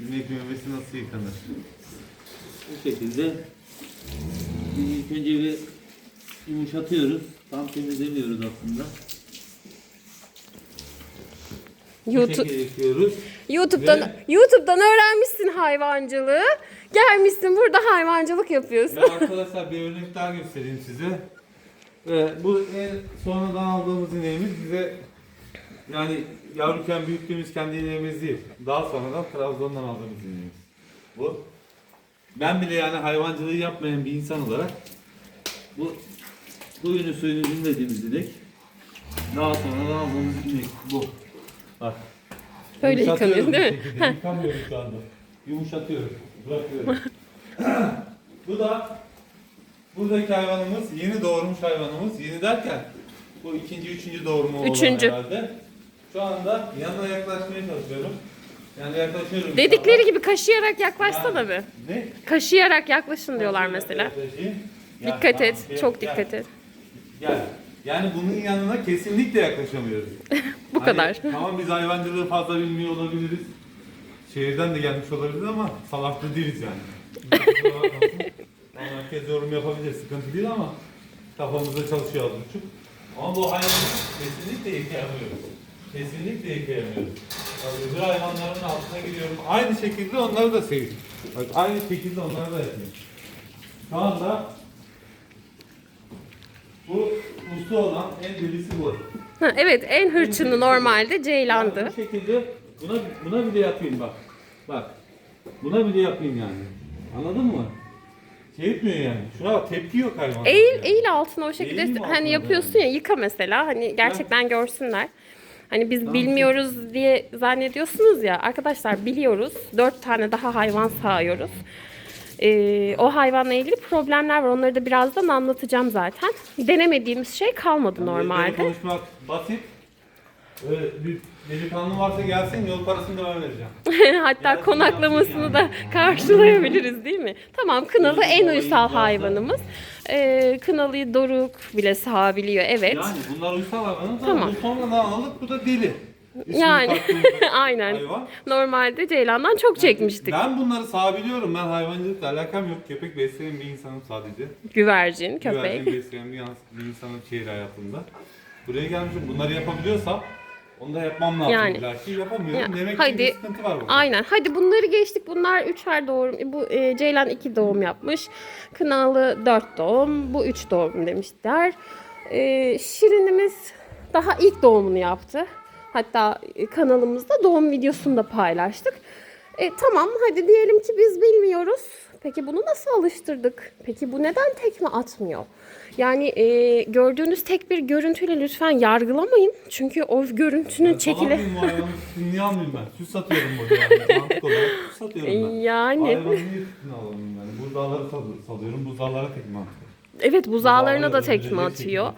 İnek memesi nasıl yıkanır? Bu şekilde ilk önce bir yumuşatıyoruz. Tam temizlemiyoruz aslında. Bu YouTube yıkıyoruz. YouTube'dan Ve- YouTube'dan öğrenmişsin hayvancılığı. Gelmişsin burada hayvancılık yapıyorsun. Ve arkadaşlar bir örnek daha göstereyim size. Ee, bu en sonradan aldığımız ineğimiz bize yani yavruken büyüttüğümüz kendi ineğimiz değil. Daha sonradan Trabzon'dan aldığımız ineğimiz. Bu. Ben bile yani hayvancılığı yapmayan bir insan olarak Bu suyunu suyunu dinlediğimiz inek. Daha sonradan aldığımız inek bu. Bak. Böyle yıkanıyor değil mi? Yıkamıyorum şu anda. Yumuşatıyorum. Bırakıyorum. bu da buradaki hayvanımız yeni doğurmuş hayvanımız. Yeni derken bu ikinci, üçüncü doğurumu olan Üçüncü. herhalde. Şu anda yanına yaklaşmaya çalışıyorum. Yani yaklaşıyorum. Dedikleri gibi kaşıyarak yaklaşsana Yani- bir. Ne? Kaşıyarak yaklaşın diyorlar mesela. Dikkat tamam, et, gel, çok gel, dikkat et. Gel. Yani bunun yanına kesinlikle yaklaşamıyoruz. Bu kadar. Tamam biz hayvancılığı fazla bilmiyor olabiliriz. Şehirden de gelmiş olabiliriz ama salaklı değiliz yani. Herkes yorum yapabilir, sıkıntı değil ama kafamızda çalışıyor az buçuk. Ama bu hayvanı kesinlikle yıkayamıyoruz. Kesinlikle yıkayamıyoruz. Öbür hayvanların altına giriyorum. Aynı şekilde onları da seviyorum. Bak aynı şekilde onları da yapıyorum. Şu anda bu uslu olan en delisi bu. Ha, evet en hırçını normalde Ceylan'dı. Yani bu şekilde buna buna bile yapayım bak. Bak. Buna bile yapayım yani. Anladın mı? Şey etmiyor yani. Şuna bak tepki yok hayvan. Eğil, eğil altına o şekilde altına hani yapıyorsun ya yıka mesela hani gerçekten görsünler. Hani biz bilmiyoruz diye zannediyorsunuz ya arkadaşlar biliyoruz. Dört tane daha hayvan sağıyoruz. Ee, o hayvanla ilgili problemler var. Onları da birazdan anlatacağım zaten. Denemediğimiz şey kalmadı böyle normalde. konuşmak basit. Öyle bir delikanlı varsa gelsin yol parasını da ben vereceğim. Hatta Gelsin konaklamasını yapsın da yani. karşılayabiliriz değil mi? Tamam Kınalı en uysal hayvanımız. Ee, Kınalı'yı Doruk bile sağabiliyor evet. Yani bunlar uysal hayvanız Tamam. ama bu sonradan alıp bu da deli. İsmini Yani, taktığımız aynen. Hayvan. Normalde Ceylan'dan çok çekmiştik. Ben bunları sağabiliyorum. Ben hayvancılıkla alakam yok. Köpek besleyen bir insanım sadece. Güvercin, köpek. Güvercin besleyen bir, yans- bir insanın şehir hayatında. Buraya gelmişim. Bunları yapabiliyorsam onu da yapmam lazım. Yani. Yani. Ki yapamıyorum. Ya, Demek ki haydi. bir sıkıntı var burada. Aynen. Hadi bunları geçtik. Bunlar üçer doğum. Bu e, Ceylan iki doğum yapmış. Kınalı dört doğum. Bu üç doğum demişler. E, Şirinimiz daha ilk doğumunu yaptı. Hatta kanalımızda doğum videosunu da paylaştık. E, tamam hadi diyelim ki biz bilmiyoruz. Peki bunu nasıl alıştırdık? Peki bu neden tekme atmıyor? Yani e, gördüğünüz tek bir görüntüyle lütfen yargılamayın. Çünkü o görüntünün Ben sütünü niye almayayım ben? Süt satıyorum burada yani. Olarak süt satıyorum ben. Yani. Hayvanın niye sütünü alayım yani? Buzdağları sal- salıyorum. Buzdağlara tekme atıyor. Evet buzağlarına da tekme atıyor.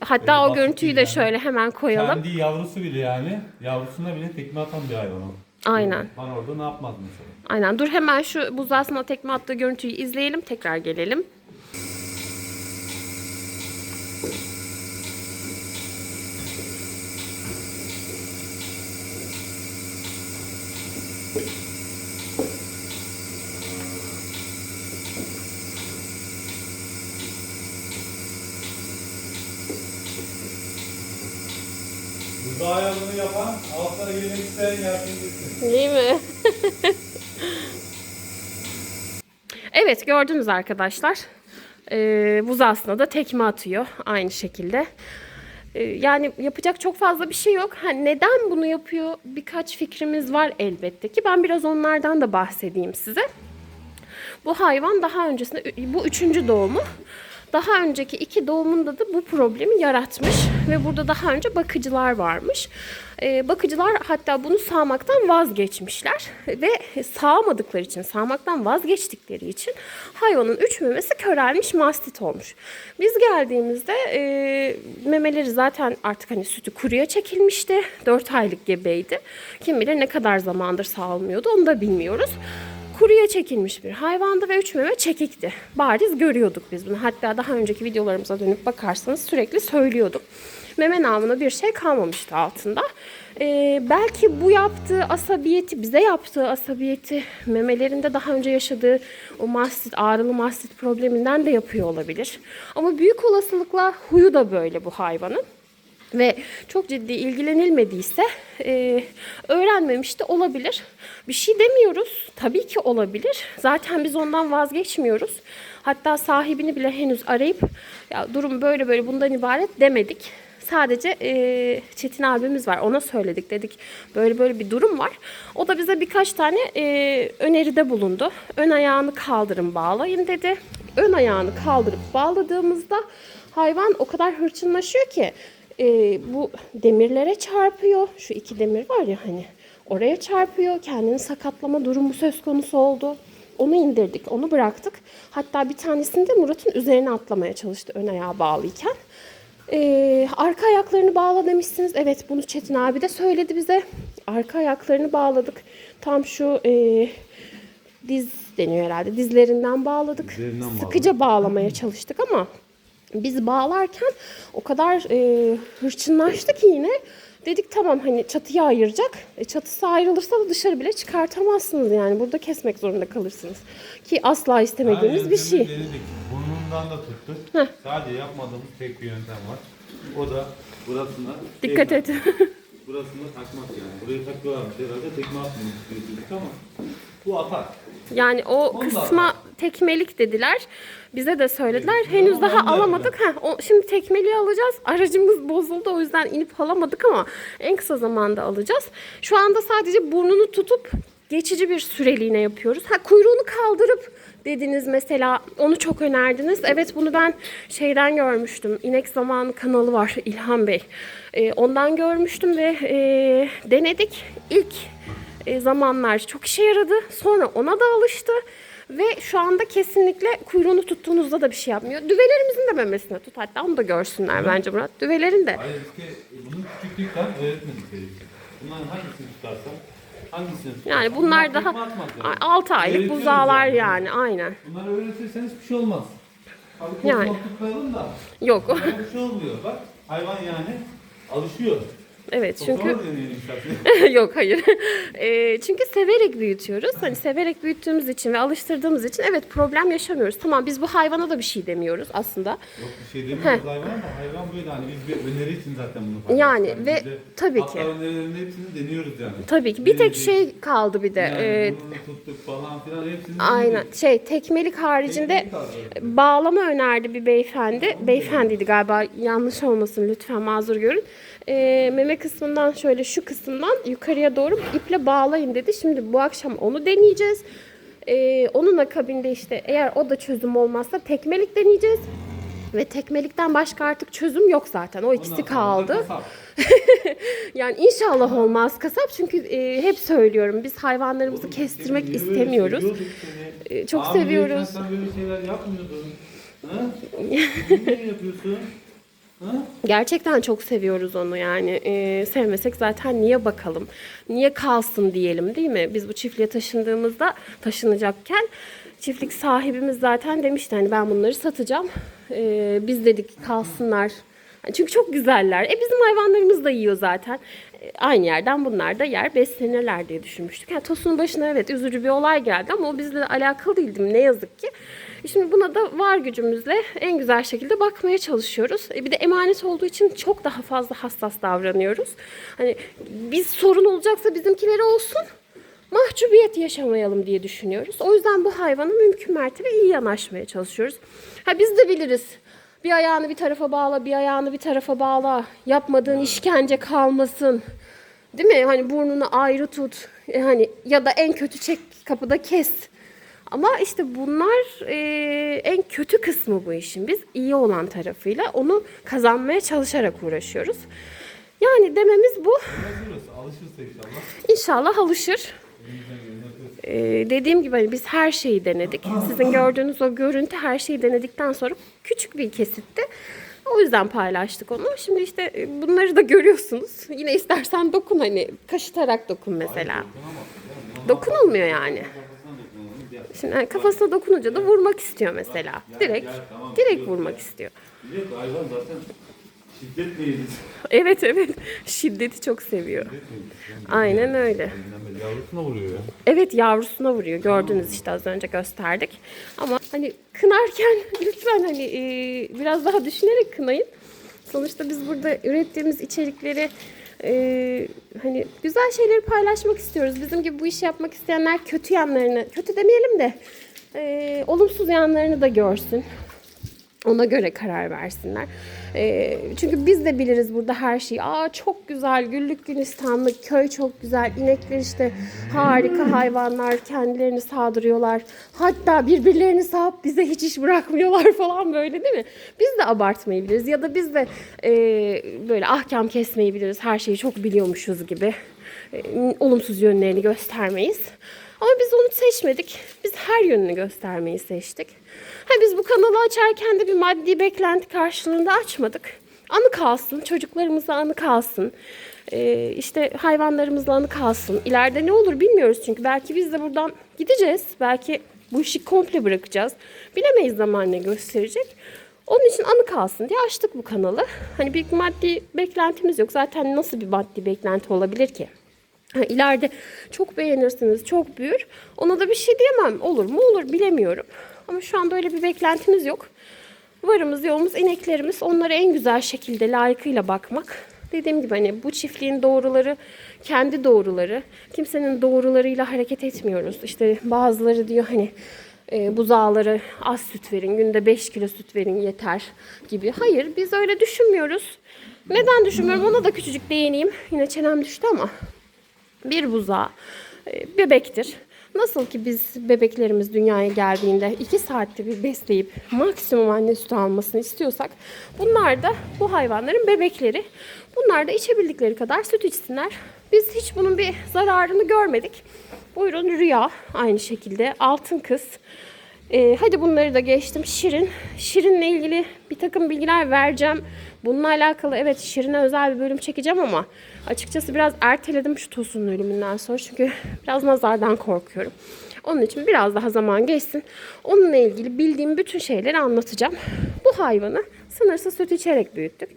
Hatta o görüntüyü de şöyle hemen koyalım. Kendi yavrusu bile yani. Yavrusuna bile tekme atan bir hayvan o. Aynen. Bana orada ne yapmaz mesela? Aynen. Dur hemen şu buzağısına tekme attığı görüntüyü izleyelim. Tekrar gelelim. Buzdağı ayarını yapan, altlara girmek isteyen gelsin gitsin. Değil mi? evet gördünüz arkadaşlar. Ee, buzağısına da tekme atıyor aynı şekilde. Ee, yani yapacak çok fazla bir şey yok. Ha, neden bunu yapıyor? Birkaç fikrimiz var elbette ki. Ben biraz onlardan da bahsedeyim size. Bu hayvan daha öncesinde bu üçüncü doğumu. Daha önceki iki doğumunda da bu problemi yaratmış ve burada daha önce bakıcılar varmış. Ee, bakıcılar hatta bunu sağmaktan vazgeçmişler ve sağmadıkları için, sağmaktan vazgeçtikleri için hayvanın üç memesi körelmiş mastit olmuş. Biz geldiğimizde e, memeleri zaten artık hani sütü kuruya çekilmişti. 4 aylık gebeydi. Kim bilir ne kadar zamandır sağılmıyordu onu da bilmiyoruz kuruya çekilmiş bir hayvandı ve üç meme çekikti. Bariz görüyorduk biz bunu. Hatta daha önceki videolarımıza dönüp bakarsanız sürekli söylüyorduk. Meme namına bir şey kalmamıştı altında. Ee, belki bu yaptığı asabiyeti, bize yaptığı asabiyeti memelerinde daha önce yaşadığı o mastit, ağrılı mastit probleminden de yapıyor olabilir. Ama büyük olasılıkla huyu da böyle bu hayvanın. Ve çok ciddi ilgilenilmediyse e, öğrenmemiş de olabilir. Bir şey demiyoruz. Tabii ki olabilir. Zaten biz ondan vazgeçmiyoruz. Hatta sahibini bile henüz arayıp ya durum böyle böyle bundan ibaret demedik. Sadece e, Çetin abimiz var. Ona söyledik. Dedik böyle böyle bir durum var. O da bize birkaç tane e, öneride bulundu. Ön ayağını kaldırın bağlayın dedi. Ön ayağını kaldırıp bağladığımızda hayvan o kadar hırçınlaşıyor ki e, bu demirlere çarpıyor. Şu iki demir var ya hani oraya çarpıyor. Kendini sakatlama durumu söz konusu oldu. Onu indirdik, onu bıraktık. Hatta bir tanesini de Murat'ın üzerine atlamaya çalıştı ön ayağı bağlıyken. Ee, arka ayaklarını bağla demişsiniz. Evet bunu Çetin abi de söyledi bize. Arka ayaklarını bağladık. Tam şu e, diz deniyor herhalde. Dizlerinden bağladık. Dizlerinden bağladık. Sıkıca bağlamaya çalıştık ama biz bağlarken o kadar e, hırçınlaştı ki yine. Dedik tamam hani çatıyı ayıracak. E, çatısı ayrılırsa da dışarı bile çıkartamazsınız yani. Burada kesmek zorunda kalırsınız. Ki asla istemediğimiz bir şey. Denedik. Burnundan da tuttuk. Sadece yapmadığımız tek bir yöntem var. O da burasına Dikkat et. Burasına takmak yani. Buraya takıyorlarmış herhalde tekme atmayı istiyoruz ama bu atar. Yani o Onu da kısma atar. tekmelik dediler. Bize de söylediler. Evet, Henüz daha alamadık. Heh, o, şimdi tekmeliği alacağız. Aracımız bozuldu. O yüzden inip alamadık ama en kısa zamanda alacağız. Şu anda sadece burnunu tutup geçici bir süreliğine yapıyoruz. Ha kuyruğunu kaldırıp dediniz mesela onu çok önerdiniz. Evet bunu ben şeyden görmüştüm. İnek Zamanı kanalı var İlhan Bey. Ee, ondan görmüştüm ve e, denedik. İlk e, zamanlar çok işe yaradı. Sonra ona da alıştı. Ve şu anda kesinlikle kuyruğunu tuttuğunuzda da bir şey yapmıyor. Düvelerimizin de memesine tut. Hatta onu da görsünler bence Murat. Düvelerin de. Hayır işte bunu küçüklükten öğretmedik. Bunların hangisini tutarsan Yani bunlar daha yani. 6 aylık buzağlar yani. yani. Aynen. Bunları öğretirsen hiçbir şey olmaz. Abi Yani. tutmayalım da. Yok. Bir şey olmuyor. Bak hayvan yani alışıyor. Evet çünkü. Yok hayır. Eee, çünkü severek büyütüyoruz. Hani severek büyüttüğümüz için ve alıştırdığımız için evet problem yaşamıyoruz. Tamam biz bu hayvana da bir şey demiyoruz aslında. Yok bir şey demiyoruz hayvana da hayvan böyle hani biz bir öneri için zaten bunu paylaştık. Yani Yani ve biz de tabii hatta ki. önerilerin hepsini deniyoruz yani. Tabii ki. Bir tek şey kaldı bir de. Yani burnunu tuttuk falan filan hepsini aynen. denedik. Şey tekmelik haricinde kaldı. bağlama önerdi bir beyefendi. Beyefendiydi galiba yanlış olmasın lütfen mazur görün. Ee, meme kısmından şöyle şu kısımdan yukarıya doğru iple bağlayın dedi. Şimdi bu akşam onu deneyeceğiz. Ee, onun akabinde işte eğer o da çözüm olmazsa tekmelik deneyeceğiz. Ve tekmelikten başka artık çözüm yok zaten. O ikisi kaldı. Yani inşallah olmaz kasap çünkü e, hep söylüyorum biz hayvanlarımızı kestirmek Niye böyle istemiyoruz. seni? E, çok seviyoruz. Sen böyle şeyler yapmıyordun. Ha? Niye yapıyorsun? Gerçekten çok seviyoruz onu yani. Ee, sevmesek zaten niye bakalım? Niye kalsın diyelim değil mi? Biz bu çiftliğe taşındığımızda taşınacakken çiftlik sahibimiz zaten demişti hani ben bunları satacağım. Ee, biz dedik kalsınlar. Çünkü çok güzeller. E bizim hayvanlarımız da yiyor zaten. E, aynı yerden bunlar da yer beslenirler diye düşünmüştük. Yani Tosun'un başına evet üzücü bir olay geldi ama o bizle alakalı değildi ne yazık ki. Şimdi buna da var gücümüzle en güzel şekilde bakmaya çalışıyoruz. E bir de emanet olduğu için çok daha fazla hassas davranıyoruz. Hani biz sorun olacaksa bizimkileri olsun mahcubiyet yaşamayalım diye düşünüyoruz. O yüzden bu hayvana mümkün mertebe iyi yanaşmaya çalışıyoruz. Ha biz de biliriz. Bir ayağını bir tarafa bağla, bir ayağını bir tarafa bağla. Yapmadığın işkence kalmasın. Değil mi? Hani burnunu ayrı tut. E hani ya da en kötü çek kapıda kes. Ama işte bunlar e, en kötü kısmı bu işin. Biz iyi olan tarafıyla onu kazanmaya çalışarak uğraşıyoruz. Yani dememiz bu. Alışırız, alışırsa inşallah. İnşallah alışır. Ee, dediğim gibi hani biz her şeyi denedik. Sizin gördüğünüz o görüntü her şeyi denedikten sonra küçük bir kesitti. O yüzden paylaştık onu. Şimdi işte e, bunları da görüyorsunuz. Yine istersen dokun hani kaşıtarak dokun mesela. Dokunulmuyor yani. Şimdi hani kafasına dokununca da vurmak istiyor mesela. Direkt direkt vurmak istiyor. Direkt hayvan zaten Şiddet mi yediniz? Evet evet şiddeti çok seviyor. Aynen öyle. Yavrusuna vuruyor ya. Evet yavrusuna vuruyor. Gördünüz işte az önce gösterdik. Ama hani kınarken lütfen hani e, biraz daha düşünerek kınayın. Sonuçta biz burada ürettiğimiz içerikleri e, hani güzel şeyleri paylaşmak istiyoruz. Bizim gibi bu işi yapmak isteyenler kötü yanlarını, kötü demeyelim de e, olumsuz yanlarını da görsün. Ona göre karar versinler. Ee, çünkü biz de biliriz burada her şeyi. Aa çok güzel, güllük gülistanlık, köy çok güzel, inekler işte harika hayvanlar, kendilerini sağdırıyorlar. Hatta birbirlerini sağıp bize hiç iş bırakmıyorlar falan böyle değil mi? Biz de abartmayı biliriz ya da biz de e, böyle ahkam kesmeyi biliriz. Her şeyi çok biliyormuşuz gibi. E, olumsuz yönlerini göstermeyiz. Ama biz onu seçmedik. Biz her yönünü göstermeyi seçtik. Ha biz bu kanalı açarken de bir maddi beklenti karşılığında açmadık. Anı kalsın, çocuklarımızla anı kalsın. Ee, işte hayvanlarımızla anı kalsın. İleride ne olur bilmiyoruz çünkü. Belki biz de buradan gideceğiz. Belki bu işi komple bırakacağız. Bilemeyiz zaman ne gösterecek. Onun için anı kalsın diye açtık bu kanalı. Hani bir maddi beklentimiz yok. Zaten nasıl bir maddi beklenti olabilir ki? İleride çok beğenirsiniz, çok büyür. Ona da bir şey diyemem. Olur mu olur bilemiyorum. Ama şu anda öyle bir beklentimiz yok. Varımız yoğumuz ineklerimiz. Onlara en güzel şekilde layıkıyla bakmak. Dediğim gibi hani bu çiftliğin doğruları kendi doğruları. Kimsenin doğrularıyla hareket etmiyoruz. İşte bazıları diyor hani e, buzağları az süt verin, günde 5 kilo süt verin yeter gibi. Hayır biz öyle düşünmüyoruz. Neden düşünmüyorum ona da küçücük değineyim. Yine çenem düştü ama bir buzağı e, bebektir. Nasıl ki biz bebeklerimiz dünyaya geldiğinde 2 saatte bir besleyip maksimum anne sütü almasını istiyorsak bunlar da bu hayvanların bebekleri. Bunlar da içebildikleri kadar süt içsinler. Biz hiç bunun bir zararını görmedik. Buyurun Rüya aynı şekilde altın kız. Ee, hadi bunları da geçtim. Şirin. Şirin'le ilgili bir takım bilgiler vereceğim. Bununla alakalı evet Şirin'e özel bir bölüm çekeceğim ama açıkçası biraz erteledim şu Tosun'un ölümünden sonra. Çünkü biraz nazardan korkuyorum. Onun için biraz daha zaman geçsin. Onunla ilgili bildiğim bütün şeyleri anlatacağım. Bu hayvanı sınırsız süt içerek büyüttük.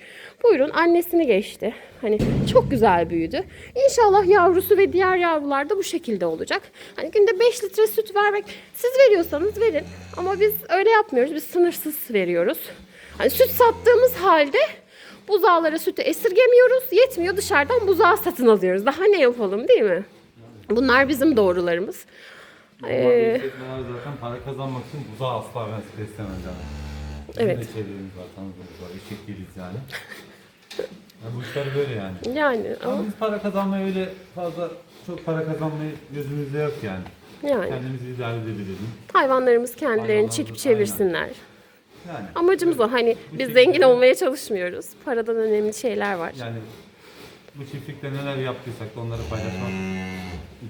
Buyurun annesini geçti. Hani çok güzel büyüdü. İnşallah yavrusu ve diğer yavrular da bu şekilde olacak. Hani günde 5 litre süt vermek siz veriyorsanız verin. Ama biz öyle yapmıyoruz. Biz sınırsız veriyoruz. Hani süt sattığımız halde buzağlara sütü esirgemiyoruz. Yetmiyor dışarıdan buzağı satın alıyoruz. Daha ne yapalım değil mi? Bunlar bizim doğrularımız. Ee, zaten para kazanmak için buzağı asla ben yani. Evet. Bizim de çevremiz zaten buzağı, eşek değiliz yani. yani. Bu işler böyle yani. yani ama Ama biz para kazanmayı öyle fazla çok para kazanmayı gözümüzde yok yani. yani Kendimizi idare edebilelim. hayvanlarımız kendilerini Hayvanlarımız, çekip aynen. çevirsinler. Yani. Amacımız o. Hani Bu biz zengin olmaya çalışmıyoruz. Paradan önemli şeyler var. Yani bu çiftlikte neler yaptıysak onları paylaşmak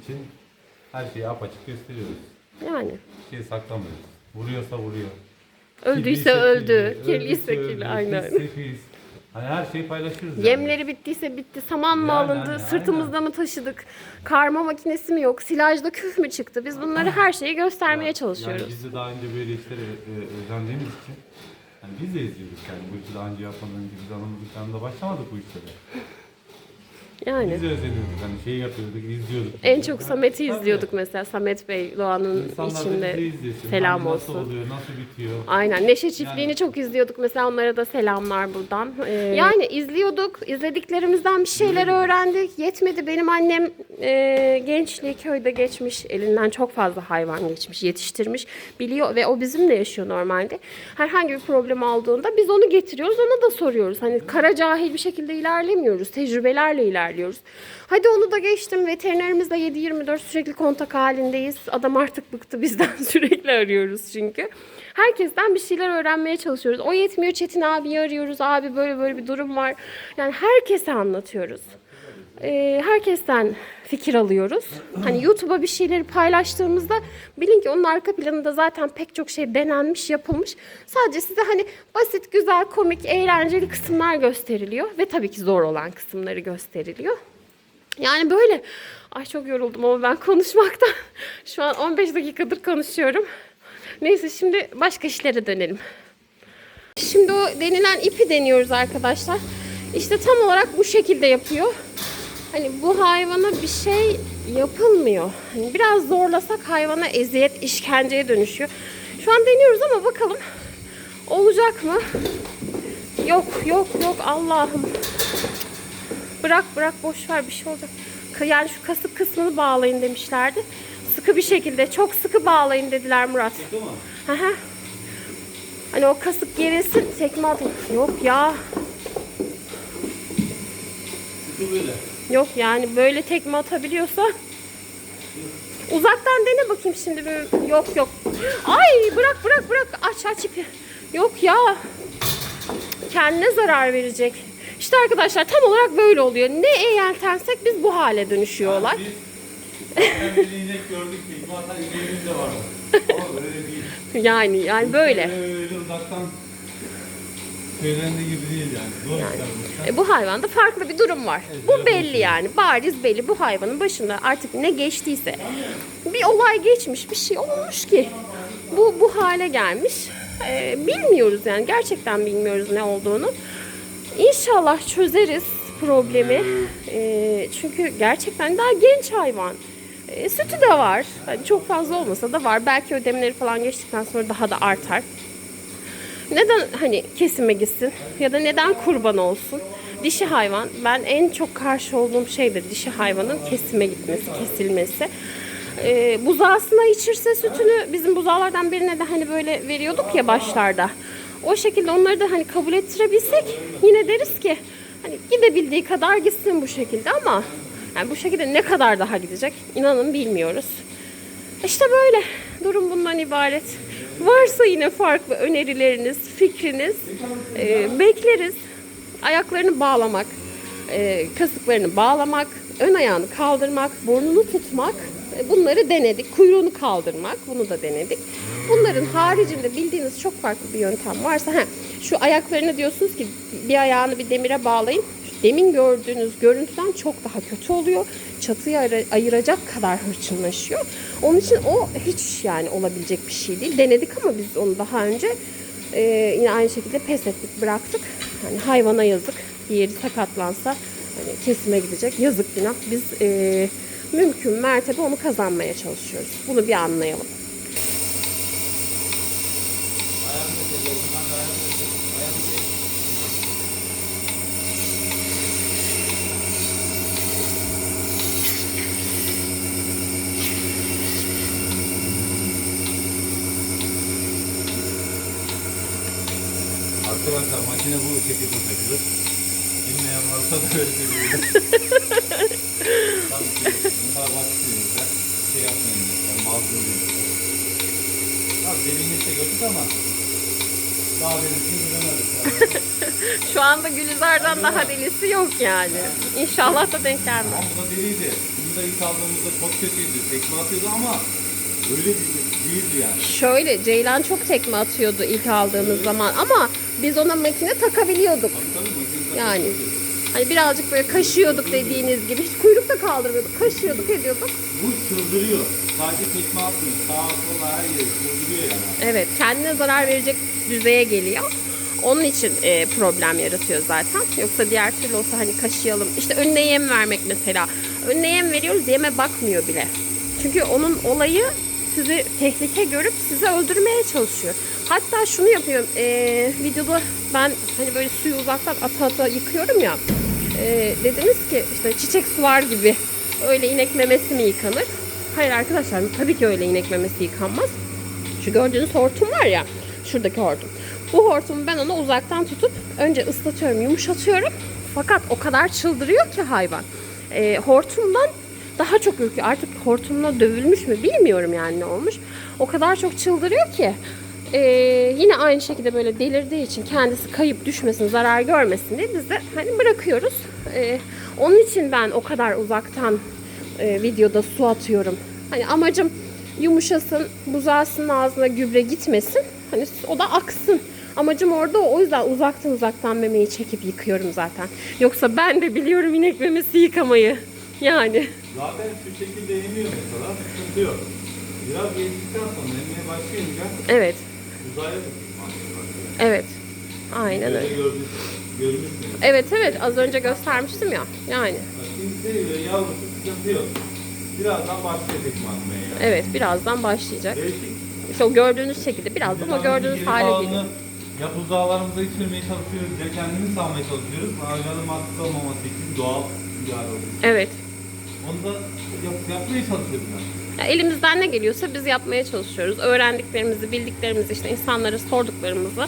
için her şeyi apaçık gösteriyoruz. Yani Bir şey saklamıyoruz. Vuruyorsa vuruyor. öldüyse Kirliyse öldü, kirli, kirliyse kirli. Aynen. pisse pis. Hani her şeyi paylaşırız. yani. Yemleri bittiyse bitti. Saman mı Yani, alındı? aynen, Sırtımızda mı taşıdık? Karma makinesi mi yok? Silajda küf mü çıktı? Biz bunları her şeyi göstermeye Yani çalışıyoruz. biz de daha önce böyle işlere e, özendiğimiz için hani biz de izliyorduk yani bu işi daha önce yapmadan önce biz kanında başlamadık bu işlere. Yani. Biz de özeniyorduk hani şey yapıyorduk, izliyorduk. En çok Samet'i Tabii. izliyorduk mesela. Samet Bey Doğan'ın İnsanlar da içinde. izlesin. Selam Hani Nasıl olsun. oluyor, nasıl bitiyor. Aynen. Neşe çiftliğini Yani- çok izliyorduk. Mesela onlara da selamlar buradan. Ee, yani izliyorduk. izlediklerimizden bir şeyler öğrendik. Yetmedi. Benim annem e, gençliği köyde geçmiş. Elinden çok fazla hayvan geçmiş. Yetiştirmiş. Biliyor ve o bizimle yaşıyor normalde. Herhangi bir problem olduğunda biz onu getiriyoruz. Ona da soruyoruz. Hani kara cahil bir şekilde ilerlemiyoruz. Tecrübelerle ilerliyoruz. Hadi onu da geçtim. Veterinerimizle 7-24 sürekli kontak halindeyiz. Adam artık bıktı bizden sürekli arıyoruz çünkü. Herkesten bir şeyler öğrenmeye çalışıyoruz. O yetmiyor Çetin abiyi arıyoruz. Abi böyle böyle bir durum var. Yani herkese anlatıyoruz. Ee, herkesten fikir alıyoruz. Hani YouTube'a bir şeyleri paylaştığımızda bilin ki onun arka planında zaten pek çok şey denenmiş, yapılmış. Sadece size hani basit, güzel, komik, eğlenceli kısımlar gösteriliyor ve tabii ki zor olan kısımları gösteriliyor. Yani böyle. Ay çok yoruldum ama ben konuşmaktan. Şu an 15 dakikadır konuşuyorum. Neyse şimdi başka işlere dönelim. Şimdi o denilen ipi deniyoruz arkadaşlar. İşte tam olarak bu şekilde yapıyor. Hani bu hayvana bir şey yapılmıyor. Hani biraz zorlasak hayvana eziyet, işkenceye dönüşüyor. Şu an deniyoruz ama bakalım olacak mı? Yok, yok, yok Allah'ım. Bırak, bırak boş ver bir şey olacak. Yani şu kasık kısmını bağlayın demişlerdi. Sıkı bir şekilde, çok sıkı bağlayın dediler Murat. Mi? Hı hı. Hani o kasık gerilsin, tekme atın. Yok ya, Sıkı böyle. Yok yani böyle tekme atabiliyorsa uzaktan dene bakayım şimdi. bir- Yok yok. Ay bırak bırak bırak aç aç ipi. Yok ya. Kendine zarar verecek. İşte arkadaşlar tam olarak böyle oluyor. Ne yeltensek biz bu hale dönüşüyor olay. Biz zaten bir inek gördük zaten ineğimiz de vardı. Ama öyle değil. Yani yani böyle. Öyle uzaktan söylendiği gibi değil yani. İşler bu. E, bu hayvanda farklı bir durum var. Bu belli yani. Bariz belli. Bu hayvanın başında artık ne geçtiyse bir olay geçmiş, bir şey olmuş ki bu bu hale gelmiş. E, bilmiyoruz yani. Gerçekten bilmiyoruz ne olduğunu. İnşallah çözeriz problemi. E, çünkü gerçekten daha genç hayvan. E, sütü de var. Hani çok fazla olmasa da var. Belki ödemeleri falan geçtikten sonra daha da artar. Neden hani kesime gitsin ya da neden kurban olsun? Dişi hayvan ben en çok karşı olduğum şeydir dişi hayvanın kesime gitmesi, kesilmesi. Ee, buzağısına içirse sütünü bizim buzağlardan birine de hani böyle veriyorduk ya başlarda. O şekilde onları da hani kabul ettirebilsek yine deriz ki hani gidebildiği kadar gitsin bu şekilde ama yani bu şekilde ne kadar daha gidecek inanın bilmiyoruz. İşte böyle. Durum bundan ibaret. Varsa yine farklı önerileriniz, fikriniz e, bekleriz. Ayaklarını bağlamak, e, kasıklarını bağlamak, ön ayağını kaldırmak, burnunu tutmak e, bunları denedik. Kuyruğunu kaldırmak bunu da denedik. Bunların haricinde bildiğiniz çok farklı bir yöntem varsa he, şu ayaklarını diyorsunuz ki bir ayağını bir demire bağlayın. Demin gördüğünüz görüntüden çok daha kötü oluyor. Çatıyı ara- ayıracak kadar hırçınlaşıyor. Onun için o hiç yani olabilecek bir şey değil. Denedik ama biz onu daha önce e, yine aynı şekilde pes ettik, bıraktık. Hani hayvana yazık. Bir yeri sakatlansa hani kesime gidecek. Yazık günah. Biz e, mümkün mertebe onu kazanmaya çalışıyoruz. Bunu bir anlayalım. Arkadaşlar makine bu şekilde takılır. Bilmeyen varsa da böyle takılır. Tabii ki bunlar başlıyorlar. Şey yapmayın. Yani mazlum Abi derinlikte gördük ama daha derinlikte göremedik. Şu anda Gülizar'dan daha delisi yok yani. İnşallah da denk gelmez. Ama bu da deliydi. Bunu da ilk aldığımızda çok kötüydü. Tekme atıyordu ama öyle değil, değildi yani. Şöyle Ceylan çok tekme atıyordu ilk aldığımız zaman ama biz ona makine takabiliyorduk. Yani. Hani birazcık böyle kaşıyorduk dediğiniz gibi. Hiç kuyruk da kaldırmıyorduk. Kaşıyorduk ediyorduk. Bu çıldırıyor. Sadece tekme atmıyor. Sağa sola her yeri çıldırıyor yani. Evet kendine zarar verecek düzeye geliyor. Onun için e, problem yaratıyor zaten. Yoksa diğer türlü olsa hani kaşıyalım. İşte önüne yem vermek mesela. Önüne yem veriyoruz yeme bakmıyor bile. Çünkü onun olayı sizi tehlike görüp sizi öldürmeye çalışıyor. Hatta şunu yapıyorum. E, videoda ben hani böyle suyu uzaktan ata ata yıkıyorum ya. E, dediniz ki işte çiçek sular gibi öyle inek memesi mi yıkanır? Hayır arkadaşlar tabii ki öyle inek memesi yıkanmaz. Şu gördüğünüz hortum var ya, şuradaki hortum. Bu hortumu ben ona uzaktan tutup önce ıslatıyorum, yumuşatıyorum. Fakat o kadar çıldırıyor ki hayvan. Ee, hortumdan daha çok ürküyor. Artık hortumla dövülmüş mü bilmiyorum yani ne olmuş. O kadar çok çıldırıyor ki. Ee, yine aynı şekilde böyle delirdiği için kendisi kayıp düşmesin, zarar görmesin diye biz de hani bırakıyoruz. Ee, onun için ben o kadar uzaktan e, videoda su atıyorum. Hani amacım yumuşasın, buzağısının ağzına gübre gitmesin. Hani o da aksın. Amacım orada o. O yüzden uzaktan uzaktan memeyi çekip yıkıyorum zaten. Yoksa ben de biliyorum inek memesi yıkamayı. Yani. Zaten şu şekilde emiyor mesela. Sıkıntı yok. Biraz gezdikten sonra emmeye başlayınca Evet. Uzaya başlıyor. Evet. Aynen öyle. Evet evet az önce göstermiştim ya. Yani Şimdi seviyor, yavrusu sıkıntı yok. Birazdan başlıyor tekme atmaya yani. evet birazdan başlayacak. Değişik. İşte o gördüğünüz şekilde birazdan o gördüğünüz hale geliyor. Ya buzdağlarımıza içirmeye çalışıyoruz ya kendimiz sağmaya çalışıyoruz. Hayvanın mahsus olmaması için doğal müdahale oluyor. Evet. Onu da yap, yapmaya çalışıyoruz yani. Ya elimizden ne geliyorsa biz yapmaya çalışıyoruz. Öğrendiklerimizi, bildiklerimizi, işte insanlara sorduklarımızı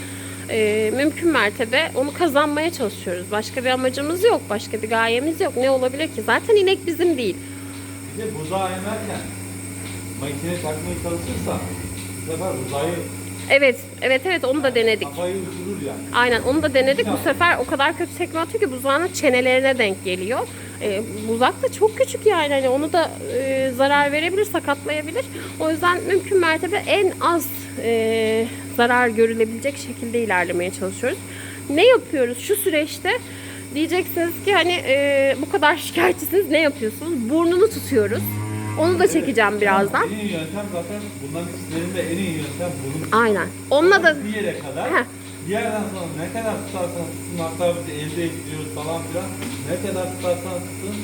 e, mümkün mertebe onu kazanmaya çalışıyoruz. Başka bir amacımız yok, başka bir gayemiz yok. Ne olabilir ki? Zaten inek bizim değil. Bir de buzağı emerken makine takmaya çalışırsa bu sefer buzağı Evet, evet, evet onu da denedik. uçurur yani. Aynen onu da denedik. Bu sefer o kadar kötü tekme atıyor ki buzağının çenelerine denk geliyor. E, buzak da çok küçük yani. Hani onu da e, zarar verebilir, sakatlayabilir. O yüzden mümkün mertebe en az e, zarar görülebilecek şekilde ilerlemeye çalışıyoruz. Ne yapıyoruz şu süreçte? Diyeceksiniz ki hani e, bu kadar şikayetçisiniz ne yapıyorsunuz? Burnunu tutuyoruz. Onu da çekeceğim birazdan. En iyi yöntem zaten bunların ikisinin en iyi yöntem bunu Aynen. Onunla da bir yere kadar. Heh. Bir yerden sonra ne kadar tutarsan tutsun hatta biz elde istiyoruz falan filan. Ne kadar tutarsan tutsun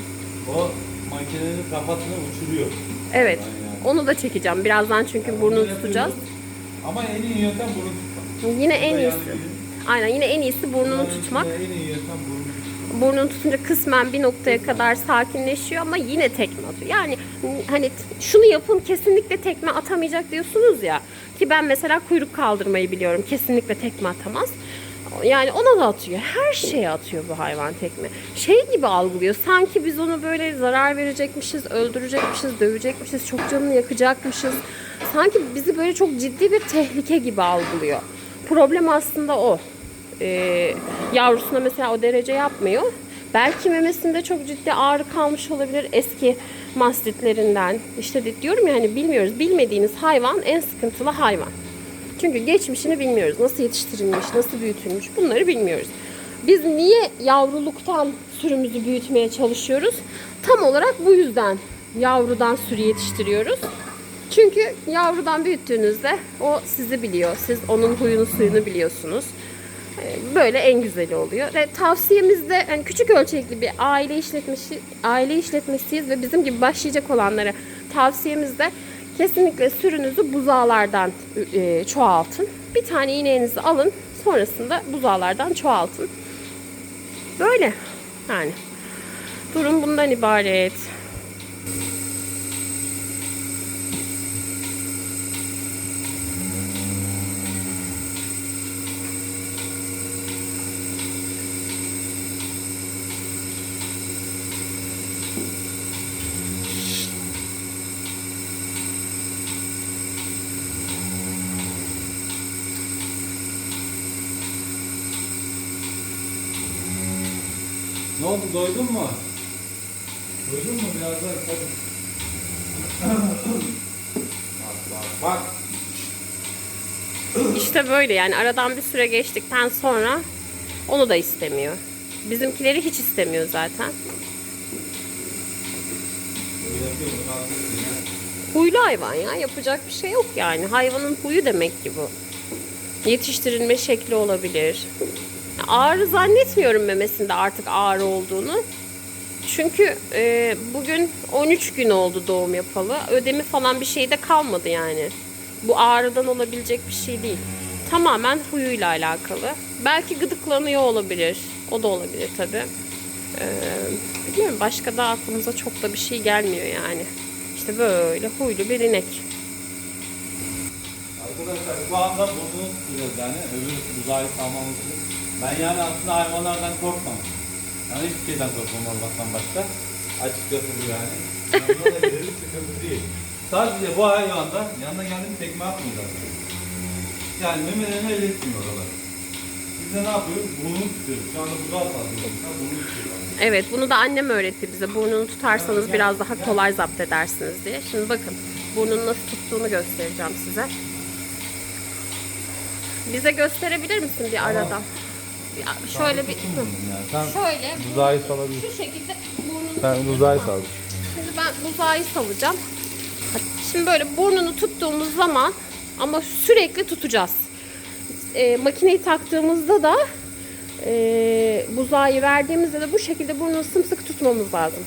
o makinenin kafasını uçuruyor. evet. Yani. Onu da çekeceğim birazdan çünkü burnunu Onu tutacağız. Ama en iyi yöntem burun tutmak. Yine en Yani iyisi. Aynen yine en iyisi burnunu tutmak. En iyi yöntem tutmak. Burnunu tutunca kısmen bir noktaya kadar sakinleşiyor ama yine tekme atıyor. Yani hani şunu yapın kesinlikle tekme atamayacak diyorsunuz ya. Ki ben mesela kuyruk kaldırmayı biliyorum. Kesinlikle tekme atamaz. Yani ona da atıyor. Her şeye atıyor bu hayvan tekme. Şey gibi algılıyor. Sanki biz onu böyle zarar verecekmişiz, öldürecekmişiz, dövecekmişiz, çok canını yakacakmışız. Sanki bizi böyle çok ciddi bir tehlike gibi algılıyor. Problem aslında o e, yavrusuna mesela o derece yapmıyor. Belki memesinde çok ciddi ağrı kalmış olabilir eski mastitlerinden. İşte de- diyorum ya hani bilmiyoruz. Bilmediğiniz hayvan en sıkıntılı hayvan. Çünkü geçmişini bilmiyoruz. Nasıl yetiştirilmiş, nasıl büyütülmüş bunları bilmiyoruz. Biz niye yavruluktan sürümüzü büyütmeye çalışıyoruz? Tam olarak bu yüzden yavrudan sürü yetiştiriyoruz. Çünkü yavrudan büyüttüğünüzde o sizi biliyor. Siz onun huyunu suyunu biliyorsunuz. Ee, Böyle en güzeli oluyor. Ve tavsiyemizde yani küçük ölçekli bir aile işletmesi aile işletmesiyiz ve bizim gibi başlayacak olanlara tavsiyemizde kesinlikle sürünüzü buzağlardan e, çoğaltın. Bir tane iğnenizi alın. Sonrasında buzağlardan çoğaltın. Böyle. Yani durum bundan ibaret. Oldu doydun mu? Doydun mu biraz daha bak bak bak. İşte böyle yani aradan bir süre geçtikten sonra onu da istemiyor. Bizimkileri hiç istemiyor zaten. Huylu hayvan ya yapacak bir şey yok yani. Hayvanın huyu demek ki bu. Yetiştirilme şekli olabilir. Ağrı zannetmiyorum memesinde artık ağrı olduğunu. Çünkü e, bugün 13 gün oldu doğum yapalı. Ödemi falan bir şey de kalmadı yani. Bu ağrıdan olabilecek bir şey değil. Tamamen huyuyla alakalı. Belki gıdıklanıyor olabilir. O da olabilir tabi. bilmiyorum başka da aklımıza çok da bir şey gelmiyor yani. İşte böyle huylu bir inek. Arkadaşlar şu anda tutuyoruz yani öbür buzağı için. Ben yani aslında hayvanlardan korkmam. Yani hiçbir şeyden korkmam Allah'tan başka. Açıkçası bu yani. Yanına da sıkıntı değil. Sadece bu hayvanda yanına geldiğim tekme atmıyorlar. Yani memelerini elde etmiyor oralar. Biz de ne yapıyoruz? Burnunu tutuyoruz. Şu anda buzağı sağlıyoruz. Burnunu tutuyorlar. Evet bunu da annem öğretti bize. Burnunu tutarsanız biraz daha kolay zapt edersiniz diye. Şimdi bakın burnunu nasıl tuttuğunu göstereceğim size. Bize gösterebilir misin bir aradan? Şöyle bir yani. Sen şöyle buzağı salabilirsin. şu şekilde burnunu Sen buzağı sal. Şimdi ben buzağı salacağım. Şimdi böyle burnunu tuttuğumuz zaman ama sürekli tutacağız. e, makineyi taktığımızda da e, buzağı verdiğimizde de bu şekilde burnunu sımsıkı tutmamız lazım.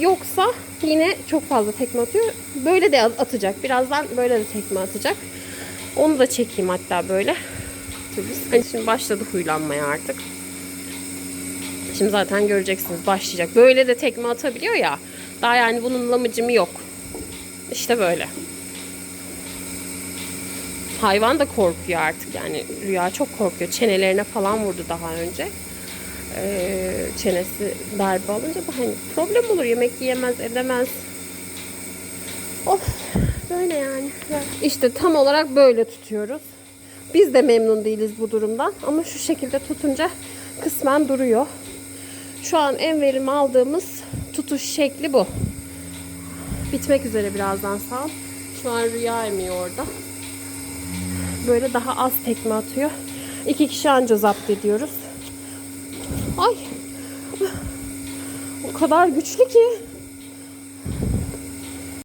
Yoksa yine çok fazla tekme atıyor. Böyle de atacak. Birazdan böyle de tekme atacak. Onu da çekeyim hatta böyle. Hani şimdi başladı huylanmaya artık. Şimdi zaten göreceksiniz başlayacak. Böyle de tekme atabiliyor ya. Daha yani bunun lamıcımı yok. İşte böyle. Hayvan da korkuyor artık yani. Rüya çok korkuyor. Çenelerine falan vurdu daha önce. Ee, çenesi darbe alınca da hani problem olur. Yemek yiyemez, edemez. Of böyle yani. İşte tam olarak böyle tutuyoruz. Biz de memnun değiliz bu durumdan. Ama şu şekilde tutunca kısmen duruyor. Şu an en verim aldığımız tutuş şekli bu. Bitmek üzere birazdan sağ. Şu an rüya emiyor orada. Böyle daha az tekme atıyor. İki kişi anca zapt ediyoruz. Ay. O kadar güçlü ki.